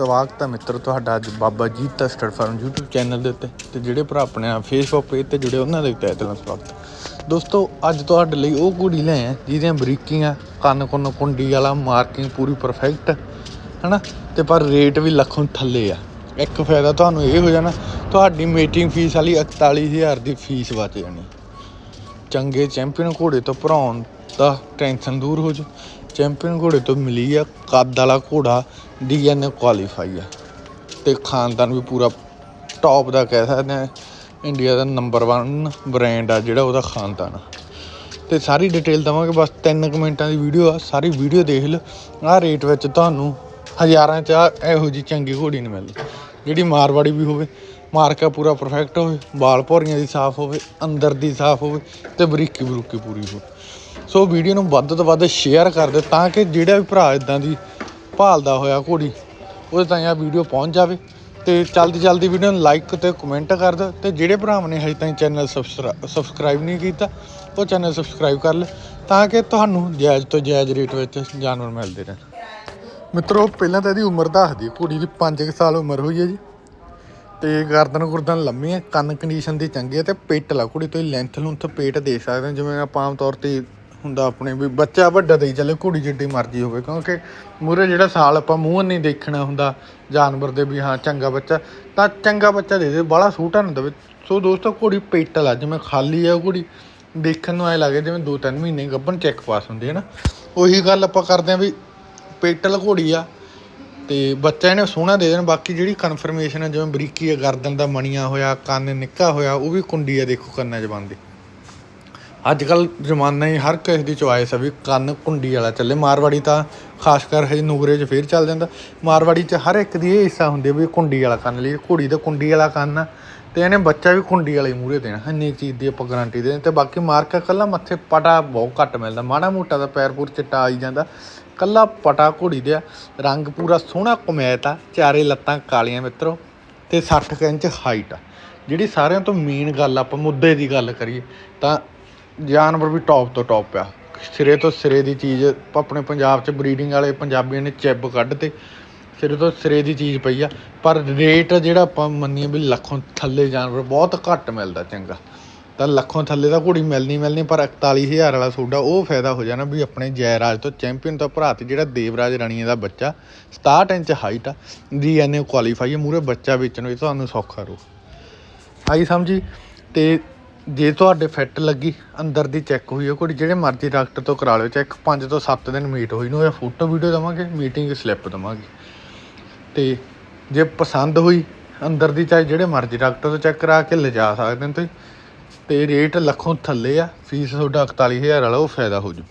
ਸਵਾਗਤ ਹੈ ਮਿੱਤਰ, ਤੁਹਾਡਾ ਅੱਜ ਬਾਬਾ ਜੀਤ ਦਾ ਸਟੱਡ ਫਾਰਮ YouTube ਚੈਨਲ ਦੇ ਉੱਤੇ ਤੇ ਜਿਹੜੇ ਭਰਾ ਆਪਣੇ ਆ ਫੇਸਬੁੱਕ ਪੇਜ ਤੇ ਜੁੜੇ ਉਹਨਾਂ ਦੇ ਤਹਿ ਦਿਲੋਂ ਸਵਾਗਤ ਦੋਸਤੋ, ਅੱਜ ਤੁਹਾਡੇ ਲਈ ਉਹ ਕੁੜੀ ਲੈ ਆਏ, ਜਿਹਦੀਆਂ ਬਰੀਕੀਆਂ, ਕੰਨ ਕੁੰਨ ਕੁੰਡੀ ਵਾਲਾ ਮਾਰਕਿੰਗ ਪੂਰੀ ਪਰਫੈਕਟ ਹਨਾ? ਤੇ ਪਰ ਰੇਟ ਵੀ ਲੱਖੋਂ ਥੱਲੇ ਆ। ਇੱਕ ਫਾਇਦਾ ਤੁਹਾਨੂੰ ਇਹ ਹੋ ਜਾਣਾ, ਤੁਹਾਡੀ ਮੀਟਿੰਗ ਫੀਸ ਵਾਲੀ 41000 ਦੀ ਫੀਸ ਬਚ ਜਾਣੀ। ਚੰਗੇ ਚੈਂਪੀਅਨ ਘੋੜੇ ਤੋਂ ਭਰਾਉਣ ਦਾ ਟੈਨਸ਼ਨ ਦੂਰ ਹੋ ਜੂ ਚੈਂਪੀਅਨ ਘੋੜੇ ਤੋਂ ਮਿਲੀ ਆ, ਕੱਦ ਵਾਲਾ ਘੋੜਾ, ਡੀਐਨਏ ਕੁਆਲੀਫਾਈ ਆ। ਤੇ ਖਾਨਦਾਨ ਵੀ ਪੂਰਾ ਟੌਪ ਦਾ ਕਹਿ ਸਕਦੇ ਆ। ਇੰਡੀਆ ਦਾ ਨੰਬਰ 1 ਬ੍ਰਾਂਡ ਆ ਜਿਹੜਾ ਉਹਦਾ ਖਾਨਦਾਨ ਆ। ਤੇ ਸਾਰੀ ਡਿਟੇਲ ਦਵਾਂਗੇ, ਬਸ 3 ਮਿੰਟਾਂ ਦੀ ਵੀਡੀਓ ਆ। ਸਾਰੀ ਵੀਡੀਓ ਦੇਖ ਲਓ। ਆਹ ਰੇਟ ਵਿੱਚ ਤੁਹਾਨੂੰ ਹਜ਼ਾਰਾਂ ਚ ਆਹ ਇਹੋ ਜੀ ਚੰਗੀ ਘੋੜੀ ਨਹੀਂ ਮਿਲਦੀ। ਜਿਹੜੀ ਮਾਰਵਾੜੀ ਵੀ ਹੋਵੇ, ਮਾਰਕਾ ਪੂਰਾ ਪਰਫੈਕਟ ਹੋਵੇ, ਬਾਲ ਭੌਰੀਆਂ ਦੀ ਸਾਫ਼ ਹੋਵੇ, ਅੰਦਰ ਦੀ ਸਾਫ਼ ਹੋਵੇ ਤੇ ਬਰੀਕੀ ਬਰੂਕੀ ਪੂਰੀ ਹੋਵੇ। ਸੋ ਵੀਡੀਓ ਨੂੰ ਵੱਧ ਤੋਂ ਵੱਧ ਸ਼ੇਅਰ ਕਰ ਦਿਓ ਤਾਂ ਕਿ ਜਿਹੜਾ ਵੀ ਭਰਾ ਇਦਾਂ ਦੀ ਭਾਲਦਾ ਹੋਇਆ ਘੋੜੀ, ਉਹਦੇ ਤਾਈਂ ਆ ਵੀਡੀਓ ਪਹੁੰਚ ਜਾਵੇ। ਤੇ ਜਲਦੀ ਜਲਦੀ ਵੀਡੀਓ ਨੂੰ ਲਾਈਕ ਤੇ ਕਮੈਂਟ ਕਰ ਦਿਓ। ਤੇ ਜਿਹੜੇ ਭਰਾਵਾਂ ਨੇ ਹਜੇ ਤਾਈਂ ਚੈਨਲ ਸਬਸਕ੍ਰਾਈਬ ਨਹੀਂ ਕੀਤਾ, ਉਹ ਚੈਨਲ ਸਬਸਕ੍ਰਾਈਬ ਕਰ ਲੈ ਤਾਂ ਕਿ ਤੁਹਾਨੂੰ ਜਾਇਜ਼ ਤੋਂ ਜਾਇਜ਼ ਰੇਟ ਵਿੱਚ ਜਾਨਵਰ ਮਿਲਦੇ ਰਹਿਣ। ਮਿੱਤਰੋ, ਪਹਿਲਾਂ ਤਾਂ ਇਹਦੀ ਉਮਰ ਦੱਸਦੀ ਘੋੜੀ ਦੀ 5 ਸਾਲ ਉਮਰ ਹੋਈ ਹੈ ਜੀ। ਤੇ ਗਰਦਨ ਗੁਰਦਨ ਲੰਮੀ ਹੈ, ਕੰਨ ਕੰਡੀਸ਼ਨ ਦੀ ਚੰਗੀ ਹੈ ਤੇ ਪੇਟ ਲਾ, ਘੋੜੀ ਤੋਂ ਲੈਂਥ ਲੁੰਥ ਪੇਟ ਦੇ ਸਕਦੇ ਹਾਂ। ਜਿਵੇਂ ਆਪਾਂ ਆਮ ਤੌਰ ਤੇ ਹੁੰਦਾ ਆਪਣੇ ਵੀ ਬੱਚਾ ਵੱਡਾ ਦੇਈ ਚੱਲੇ ਘੋੜੀ ਜਿੱਡੀ ਮਰਜ਼ੀ ਹੋਵੇ, ਕਿਉਂਕਿ ਮੂਰੇ ਜਿਹੜਾ ਸਾਲ ਆਪਾਂ ਮੂੰਹ ਨਹੀਂ ਦੇਖਣਾ ਹੁੰਦਾ ਜਾਨਵਰ ਦੇ ਵੀ, ਹਾਂ, ਚੰਗਾ ਬੱਚਾ, ਤਾਂ ਚੰਗਾ ਬੱਚਾ ਦੇ ਦੇ, ਬਾਹਲਾ ਸੂਟਾ ਨਾ ਦੇਵੇ। ਸੋ ਦੋਸਤੋ ਘੋੜੀ ਪੇਟਲ ਆ ਜਿਵੇਂ ਖਾਲੀ ਆ ਉਹ ਘੋੜੀ ਦੇਖਣ ਨੂੰ ਐ ਲੱਗੇ ਜਿਵੇਂ 2-3 ਮਹੀਨੇ ਗੱਭਣ ਚੈੱਕ ਪਾਸ ਹੁੰਦੇ ਹੈ ਨਾ। ਉਹੀ ਗੱਲ ਆਪਾਂ ਕਰਦੇ ਆ ਵੀ ਪੇਟਲ ਘੋੜੀ ਆ, ਤੇ ਬੱਚਾ ਇਹਨੇ ਸੋਹਣਾ ਦੇ ਦੇਣ, ਬਾਕੀ ਜਿਹੜੀ ਕਨਫਰਮੇਸ਼ਨ ਹੈ ਜਿਵੇਂ ਬਰੀਕੀ ਹੈ ਗਰਦਨ ਦਾ ਮਣੀਆਂ ਹੋਇਆ, ਕੰਨ ਨਿੱਕਾ ਹੋਇਆ, ਉਹ ਵੀ ਕੁੰਡੀ ਆ, ਦੇਖੋ ਕੰਨਾਂ 'ਚ ਬੰਦੇ ਅੱਜ ਕੱਲ ਜ਼ਮਾਨਾ ਹੀ ਹਰ ਕਿਸੇ ਦੀ ਚੁਆਇਸ ਹੈ ਵੀ ਕੰਨ ਕੁੰਡੀ ਵਾਲਾ ਚੱਲੇ। ਮਾਰਵਾੜੀ ਤਾਂ ਖਾਸ ਕਰ ਹਜੇ ਨੂਗਰੇ 'ਚ ਫੇਰ ਚੱਲ ਜਾਂਦਾ। ਮਾਰਵਾੜੀ 'ਚ ਹਰ ਇੱਕ ਦੀ ਇਹ ਹਿੱਸਾ ਹੁੰਦੀ ਹੈ ਵੀ ਕੁੰਡੀ ਵਾਲਾ ਕੰਨ ਲਈ। ਘੋੜੀ ਦਾ ਕੁੰਡੀ ਵਾਲਾ ਕੰਨ ਆ ਤੇ ਇਹਨੇ ਬੱਚਾ ਵੀ ਕੁੰਡੀ ਵਾਲੇ ਮੂਹਰੇ ਦੇਣਾ। ਇੰਨੀ ਚੀਜ਼ ਦੀ ਆਪਾਂ ਗਾਰੰਟੀ ਦੇ ਤੇ ਬਾਕੀ ਮਾਰਕਾ ਕੱਲਾ ਮੱਥੇ ਪਟਾ ਬਹੁਤ ਘੱਟ ਮਿਲਦਾ। ਮਾੜਾ ਮੋਟਾ ਦਾ ਪੈਰ ਪੂਰ ਚਿੱਟਾ ਆਈ ਜਾਂਦਾ। ਕੱਲਾ ਪਟਾ ਘੋੜੀ ਦੇ ਰੰਗ ਪੂਰਾ ਸੋਹਣਾ ਕਮੈਤ ਆ। ਚਾਰੇ ਲੱਤਾਂ ਕਾਲੀਆਂ ਮਿੱਤਰੋ। ਤੇ 60 ਕੁ ਇੰਚ ਹਾਈਟ ਆ। ਜਿਹੜੀ ਸਾਰਿਆਂ ਤੋਂ ਮੇਨ ਗੱਲ ਆਪਾਂ ਮੁੱਦੇ ਦੀ ਗੱਲ ਕਰੀਏ, ਤਾਂ ਜਾਨਵਰ ਵੀ ਟੌਪ ਤੋਂ ਟੌਪ ਆ। ਸਿਰੇ ਤੋਂ ਸਿਰੇ ਦੀ ਚੀਜ਼, ਆਪਣੇ ਪੰਜਾਬ 'ਚ ਬਰੀਡਿੰਗ ਵਾਲੇ ਪੰਜਾਬੀਆਂ ਨੇ ਚਿੱਬ ਕੱਢ ਤੇ ਸਿਰੇ ਤੋਂ ਸਿਰੇ ਦੀ ਚੀਜ਼ ਪਈ ਆ। ਪਰ ਰੇਟ ਜਿਹੜਾ ਆਪਾਂ ਮੰਨੀਏ ਵੀ ਲੱਖੋਂ ਥੱਲੇ ਜਾਨਵਰ ਬਹੁਤ ਘੱਟ ਮਿਲਦਾ ਚੰਗਾ। ਤਾਂ ਲੱਖੋਂ ਥੱਲੇ ਤਾਂ ਘੋੜੀ ਮਿਲਣੀ ਮਿਲਣੀ, ਪਰ 41000 ਵਾਲਾ ਸੋਡਾ, ਉਹ ਫਾਇਦਾ ਹੋ ਜਾਣਾ ਵੀ ਆਪਣੇ ਜੈਰਾਜ ਤੋਂ ਚੈਂਪੀਅਨ ਤੋਂ ਭਰਾ ਤੇ ਜਿਹੜਾ ਦੇਵਰਾਜ ਰਾਣੀਏ ਦਾ ਬੱਚਾ 67 ਇੰਚ ਹਾਈਟ ਆ। ਡੀਐਨਏ ਕੁਆਲੀਫਾਈ ਹੈ ਮੂਰੇ ਬੱਚਾ ਵੇਚਣ ਵਿੱਚ ਤੁਹਾਨੂੰ ਸੌਖਾ ਰਹੂ ਆਈ ਸਮਝੀ? ਤੇ ਜੇ ਤੁਹਾਡੇ ਫਿੱਟ ਲੱਗੀ, ਅੰਦਰ ਦੀ ਚੈੱਕ ਹੋਈ ਹੈ ਕੋਈ ਜਿਹੜੇ ਮਰਜ਼ੀ ਡਾਕਟਰ ਤੋਂ ਕਰਾ ਲਿਓ, ਚੈੱਕ 5 ਤੋਂ 7 ਦਿਨ ਮੀਟ ਹੋਈ ਨੂੰ, ਇਹ ਫੋਟੋ ਵੀਡੀਓ ਦਵਾਂਗੇ, ਮੀਟਿੰਗ ਸਲਿੱਪ ਦਵਾਂਗੇ। ਤੇ ਜੇ ਪਸੰਦ ਹੋਈ, ਅੰਦਰ ਦੀ ਚਾਹੇ ਜਿਹੜੇ ਮਰਜ਼ੀ ਡਾਕਟਰ ਤੋਂ ਚੈੱਕ ਕਰਾ ਕੇ ਲਿਜਾ ਸਕਦੇ ਹੋ ਤੁਸੀਂ, ਤੇ ਰੇਟ ਲੱਖੋਂ ਥੱਲੇ ਆ, ਫੀਸ ਤੁਹਾਡਾ 41000 ਵਾਲਾ, ਉਹ ਫਾਇਦਾ ਹੋ ਜੂ।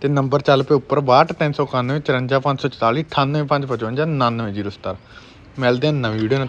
ਤੇ ਨੰਬਰ ਚੱਲ ਪਏ ਉੱਪਰ 62391 54544 98555 99017 ਮਿਲਦੇ ਆ ਨਵੀਂ ਵੀਡੀਓ ਨਾਲ।